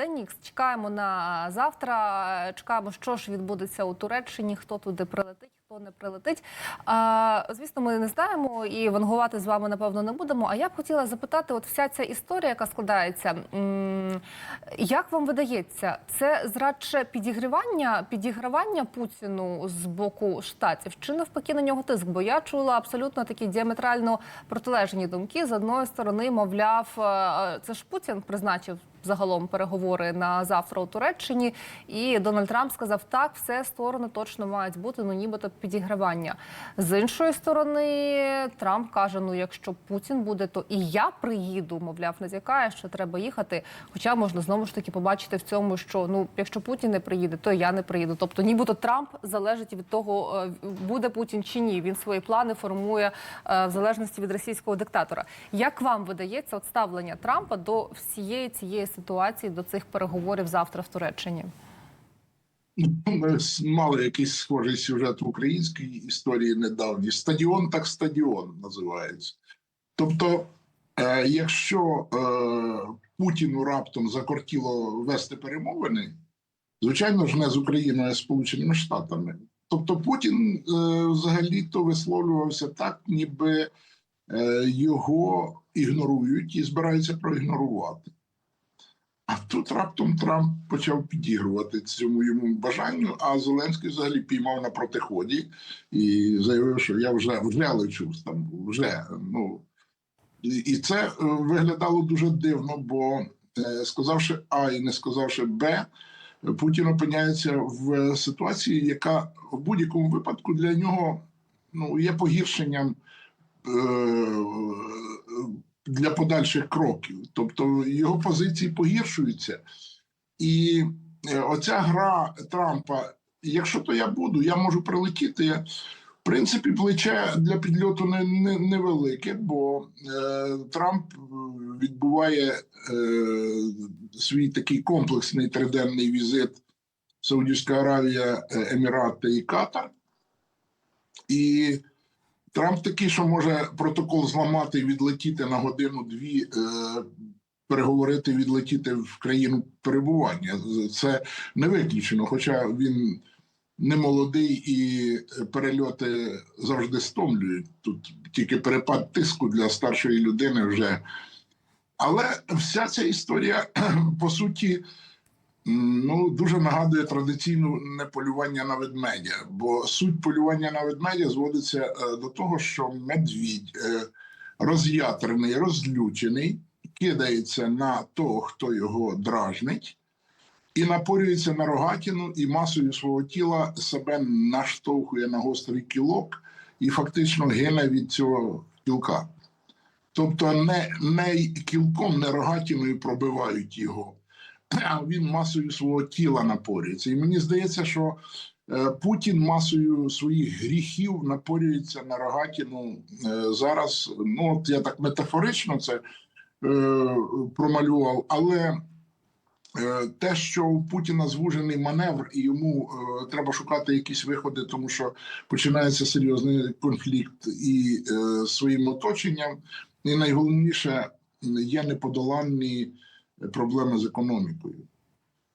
Денікс. Чекаємо на завтра. Чекаємо, що ж відбудеться у Туреччині, хто туди прилетить, хто не прилетить. А, звісно, ми не знаємо і вангувати з вами напевно не будемо. А я б хотіла запитати: от вся ця історія, яка складається, як вам видається, це зрадше підігрівання, підігравання Путіну з боку штатів, чи навпаки на нього тиск? Бо я чула абсолютно такі діаметрально протилежні думки. З одної сторони, мовляв, це ж Путін призначив загалом переговори на завтра у Туреччині, і Дональд Трамп сказав, так, все сторони точно мають бути, ну нібито підігравання. З іншої сторони, Трамп каже: ну якщо Путін буде, то і я приїду, мовляв, натякає, що треба їхати. Хоча можна знову ж таки побачити в цьому, що ну якщо Путін не приїде, то я не приїду. Тобто, нібито Трамп залежить від того, е, буде Путін чи ні. Він свої плани формує е, в залежності від російського диктатора. Як вам видається от ставлення Трампа до всієї цієї ситуації, до цих переговорів завтра в Туреччині? Ми мали якийсь схожий сюжет в українській історії недавній. Стадіон так стадіон називається. Тобто, е, якщо е, Путіну раптом закортіло вести перемовини, звичайно ж, не з Україною, а з Сполученими Штатами. Тобто Путін е, взагалі-то висловлювався так, ніби його ігнорують і збираються проігнорувати. А тут раптом Трамп почав підігрувати цьому йому бажанню, а Зеленський взагалі піймав на протиході і заявив, що я вже вже лечу Стамбул, вже ну і, і це е, виглядало дуже дивно, бо е, сказавши А і не сказавши Б, Путін опиняється в ситуації, яка в будь-якому випадку для нього ну є погіршенням. Е, для подальших кроків. Тобто його позиції погіршуються. І е, оця гра Трампа, якщо то я буду, я можу прилетіти. В принципі, плече для підльоту не, не, невелике, бо е, Трамп е, відбуває е, свій такий комплексний триденний візит Саудівська Аравія, е, Емірати і Катар. І Трамп такий, що може протокол зламати і відлетіти на годину-дві, е, переговорити, відлетіти в країну перебування. Це не виключено, хоча він не молодий і перельоти завжди стомлюють. Тут тільки перепад тиску для старшої людини вже. Але вся ця історія, по суті, Ну, дуже нагадує традиційну не полювання на ведмедя, бо суть полювання на ведмедя зводиться е, до того, що медвідь е, роз'ятрений, розлючений, кидається на того, хто його дражнить, і напорюється на рогатину, і масою свого тіла себе наштовхує на гострий кілок і фактично гине від цього кілка. Тобто не, не кілком, не рогатиною пробивають його він масою свого тіла напорюється. І мені здається, що е, Путін масою своїх гріхів напорюється на рогатіну е, зараз. Ну, от я так метафорично це е, промалював, але. Те, що у Путіна звужений маневр, і йому е, треба шукати якісь виходи, тому що починається серйозний конфлікт і е, своїм оточенням, і найголовніше є неподоланні проблеми з економікою.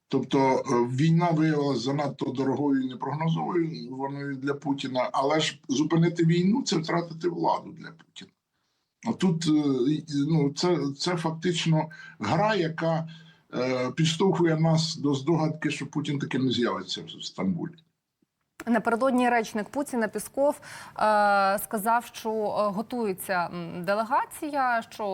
Тобто е, війна виявилася занадто дорогою і непрогнозованою для Путіна, але ж зупинити війну це втратити владу для Путіна. А тут е, ну, це, це фактично гра, яка е, підштовхує нас до здогадки, що Путін таки не з'явиться в Стамбулі. Напередодні речник Путіна Пісков е, сказав, що е, готується делегація, що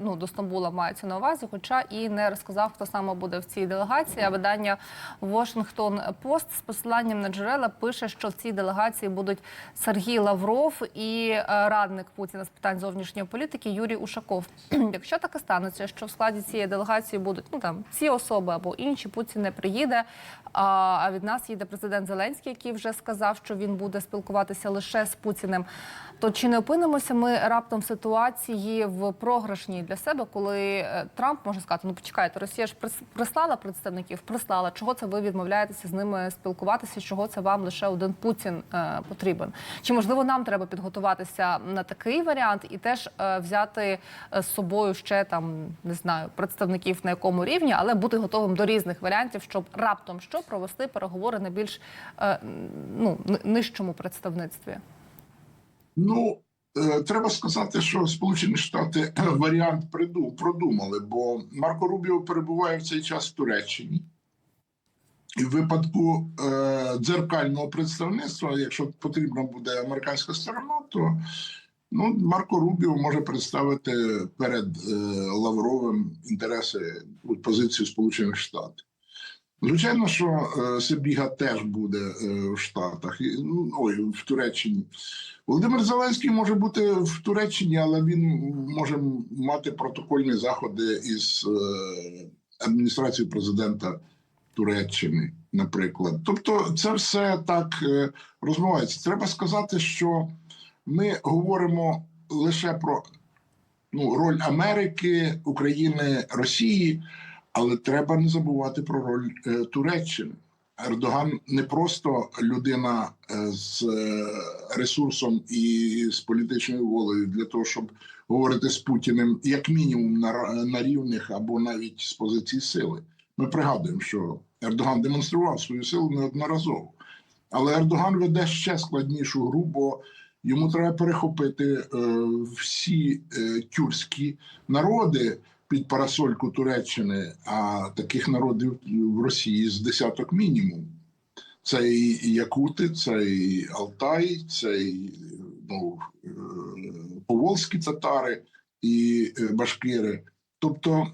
ну до Стамбула мається на увазі, хоча і не розказав, хто саме буде в цій делегації. А видання Washington Post з посиланням на джерела пише, що в цій делегації будуть Сергій Лавров і е, радник Путіна з питань зовнішньої політики Юрій Ушаков. Якщо таке станеться, що в складі цієї делегації будуть ну там ці особи або інші, Путін не приїде. А а від нас їде президент Зеленський, який вже сказав, що він буде спілкуватися лише з Путіним. То чи не опинимося ми раптом в ситуації в програшній для себе, коли е, Трамп може сказати: ну почекайте, Росія ж прис- прислала представників, прислала. Чого це ви відмовляєтеся з ними спілкуватися? Чого це вам лише один Путін е, потрібен? Чи можливо нам треба підготуватися на такий варіант і теж е, взяти е, з собою ще там не знаю представників на якому рівні, але бути готовим до різних варіантів, щоб раптом що провести переговори на більш е, ну нижчому представництві? Ну, е, треба сказати, що Сполучені Штати варіант продумали, бо Марко Рубіо перебуває в цей час в Туреччині. І в випадку е, дзеркального представництва, якщо потрібна буде американська сторона, то ну, Марко Рубіо може представити перед е, Лавровим інтереси позицію Сполучених Штатів. Звичайно, що е, Сибіга теж буде е, в Штатах, ну, ой, в Туреччині. Володимир Зеленський може бути в Туреччині, але він може мати протокольні заходи із е, адміністрацією президента Туреччини, наприклад. Тобто, це все так розмивається. Треба сказати, що ми говоримо лише про ну, роль Америки, України, Росії, але треба не забувати про роль е, Туреччини. Ердоган не просто людина е, з е, ресурсом і з політичною волею для того, щоб говорити з Путіним як мінімум на, на рівних або навіть з позиції сили. Ми пригадуємо, що Ердоган демонстрував свою силу неодноразово. Але Ердоган веде ще складнішу гру, бо йому треба перехопити е, всі е, тюркські народи під парасольку Туреччини, а таких народів в Росії з десяток мінімум. Це і Якути, це і Алтай, це і ну, е, поволзькі татари і е, башкири. Тобто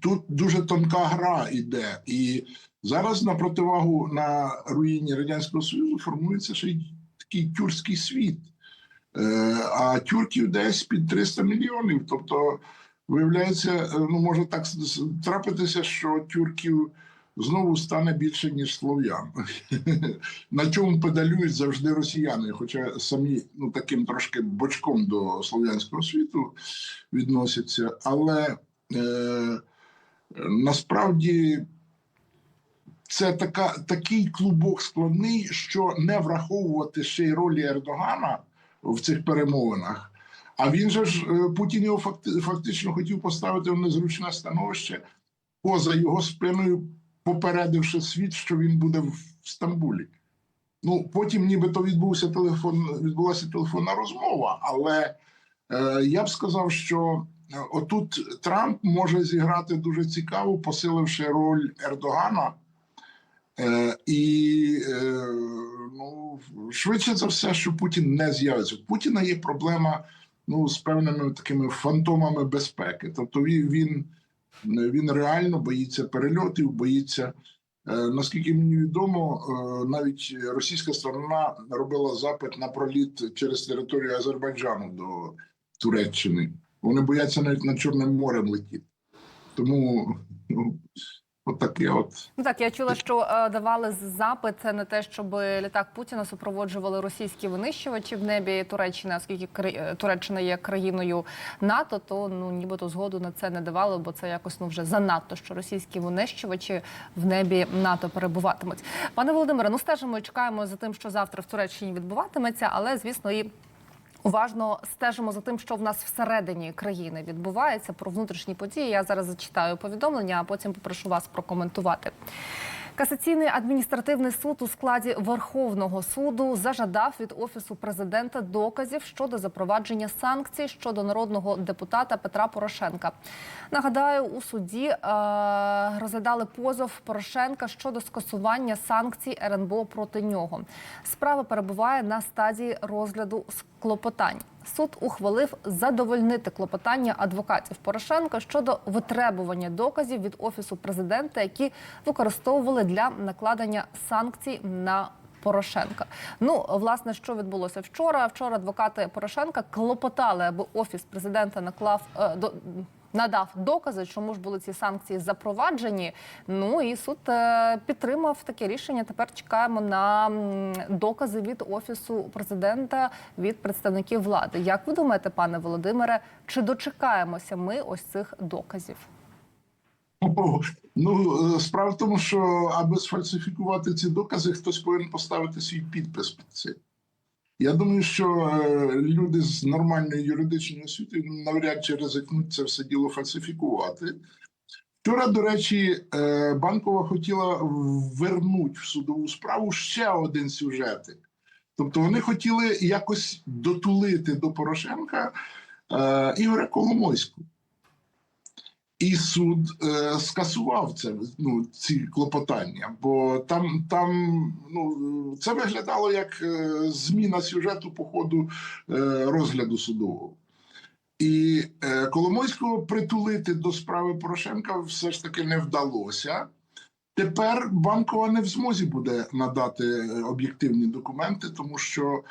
тут дуже тонка гра йде. І зараз на противагу на руїні Радянського Союзу формується ще й такий тюркський світ. Е, А тюрків десь під 300 мільйонів. Тобто, виявляється, е, ну може так трапитися, що тюрків знову стане більше, ніж слов'ян. На чому педалюють завжди росіяни, хоча самі ну таким трошки бочком до слов'янського світу відносяться. Але е, насправді це така, такий клубок складний, що не враховувати ще й ролі Ердогана в цих перемовинах. А він же ж е, Путін його факти- фактично хотів поставити в незручне становище поза його спиною, попередивши світ, що він буде в Стамбулі. Ну потім, нібито відбувся телефон, відбулася телефонна розмова, але е, я б сказав, що е, отут Трамп може зіграти дуже цікаво, посиливши роль Ердогана. Е, і е, ну, швидше за все, що Путін не з'явиться. У Путіна є проблема ну, з певними такими фантомами безпеки. Тобто він, він, реально боїться перельотів, боїться. Е, наскільки мені відомо, е, навіть російська сторона робила запит на проліт через територію Азербайджану до Туреччини. Вони бояться навіть над Чорним морем летіти. Тому ну, от таке от. Ну так, я чула, що е, давали запит на те, щоб літак Путіна супроводжували російські винищувачі в небі Туреччини, оскільки Кри- е, Туреччина є країною НАТО, то ну нібито згоду на це не давали, бо це якось ну вже занадто, що російські винищувачі в небі НАТО перебуватимуть. Пане Володимире, ну стежимо і чекаємо за тим, що завтра в Туреччині відбуватиметься, але звісно і. Уважно стежимо за тим, що в нас всередині країни відбувається про внутрішні події. Я зараз зачитаю повідомлення, а потім попрошу вас прокоментувати. Касаційний адміністративний суд у складі Верховного суду зажадав від офісу президента доказів щодо запровадження санкцій щодо народного депутата Петра Порошенка. Нагадаю, у суді е, розглядали позов Порошенка щодо скасування санкцій РНБО проти нього. Справа перебуває на стадії розгляду клопотань. Суд ухвалив задовольнити клопотання адвокатів Порошенка щодо витребування доказів від офісу президента, які використовували для накладення санкцій на Порошенка. Ну, власне, що відбулося вчора? Вчора адвокати Порошенка клопотали, аби офіс президента наклав е, до. надав докази, чому ж були ці санкції запроваджені. Ну і суд е, підтримав таке рішення. Тепер чекаємо на докази від офісу президента від представників влади. Як ви думаєте, пане Володимире, чи дочекаємося ми ось цих доказів? Ну, е, справа в тому, що аби сфальсифікувати ці докази, хтось повинен поставити свій підпис під цим. Я думаю, що е, люди з нормальною юридичною освітою навряд чи ризикнуть це все діло фальсифікувати. Вчора, до речі, е, банкова хотіла вернути в судову справу ще один сюжетик. Тобто вони хотіли якось дотулити до Порошенка Ігоря Коломойського. І суд е, скасував це ну, ці клопотання, бо там, там ну, це виглядало як е, зміна сюжету по ходу е, розгляду судового. І е, Коломойського притулити до справи Порошенка все ж таки не вдалося. Тепер банкова не в змозі буде надати е, об'єктивні документи, тому що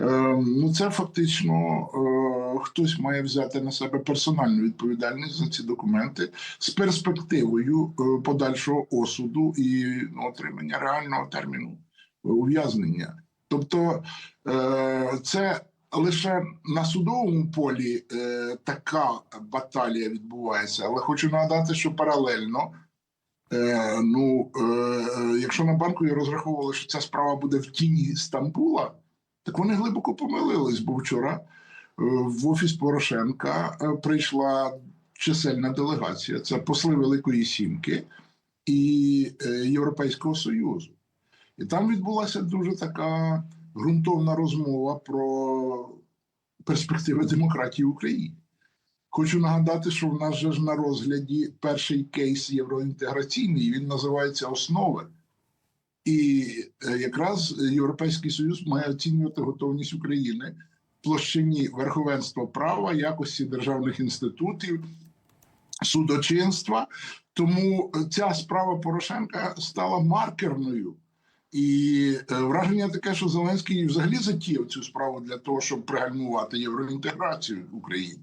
е, ну, це фактично е, хтось має взяти на себе персональну відповідальність за ці документи з перспективою е, подальшого осуду і ну, отримання реального терміну ув'язнення. Тобто це лише на судовому полі така баталія відбувається, але хочу нагадати, що паралельно. Е, ну, е, е, якщо на банку розраховували, що ця справа буде в тіні Стамбула, так вони глибоко помилились, бо вчора в офіс Порошенка прийшла чисельна делегація. Це посли Великої Сімки і Європейського Союзу. І там відбулася дуже така ґрунтовна розмова про перспективи демократії в Україні. Хочу нагадати, що в нас же ж на розгляді перший кейс євроінтеграційний, він називається Основи. І е, якраз Європейський Союз має оцінювати готовність України в площині верховенства права, якості державних інститутів, судочинства. Тому ця справа Порошенка стала маркерною. І е, враження таке, що Зеленський взагалі затіяв цю справу для того, щоб пригальмувати євроінтеграцію в Україні.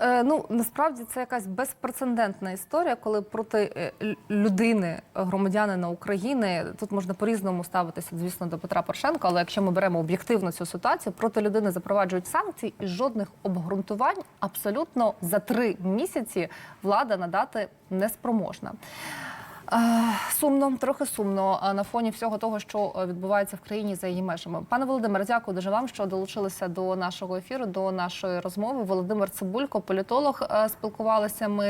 Е, ну насправді це якась безпрецедентна історія, коли проти е, людини, громадянина України, тут можна по-різному ставитися, звісно, до Петра Порошенка, але якщо ми беремо об'єктивно цю ситуацію, проти людини запроваджують санкції і жодних обґрунтувань абсолютно за три місяці влада надати не спроможна. Е, Сумно, трохи сумно е, на фоні всього того, що е, відбувається в країні за її межами. Пане Володимире, дякую дуже вам, що долучилися до нашого ефіру, до нашої розмови. Володимир Цибулько, політолог, спілкувалися ми